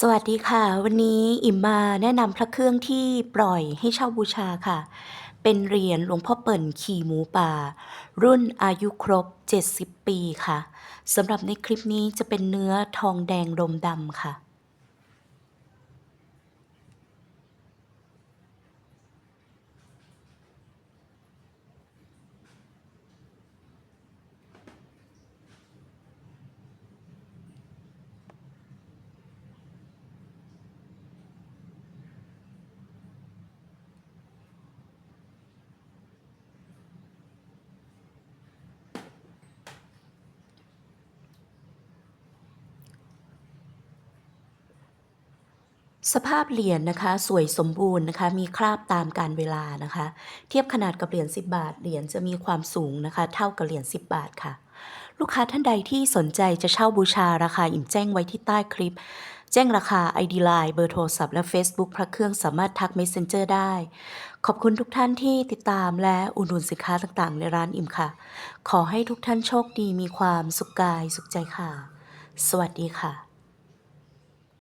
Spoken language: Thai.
สวัสดีค่ะ วันนี้อิ่มมาแนะนำพระเครื่องที่ปล่อยให้เช่าบูชาค่ะ เป็นเหรียญหลวงพ่อเปิ่นขี่หมูป่า รุ่นอายุครบ 70 ปีค่ะสำหรับในคลิปนี้จะเป็นเนื้อทองแดงรมดำค่ะ สภาพเหรียญนะคะสวยสมบูรณ์นะคะมีคราบตามการเวลานะคะ เทียบขนาดกับเหรียญ10 บาทเหรียญจะมีความสูงนะคะ เท่ากับเหรียญ10 บาทค่ะ ลูกค้าท่านใดที่สนใจจะเช่าบูชาราคาอิ่มแจ้งไว้ที่ใต้คลิป แจ้งราคา ID Line เบอร์โทรศัพท์และ Facebook พระเครื่องสามารถทัก Messenger ได้ ขอบคุณทุกท่านที่ติดตามและอุดหนุนสินค้าต่างๆ ในร้านอิ่มค่ะ ขอให้ทุกท่านโชคดีมีความสุขกายสุขใจค่ะ สวัสดีค่ะ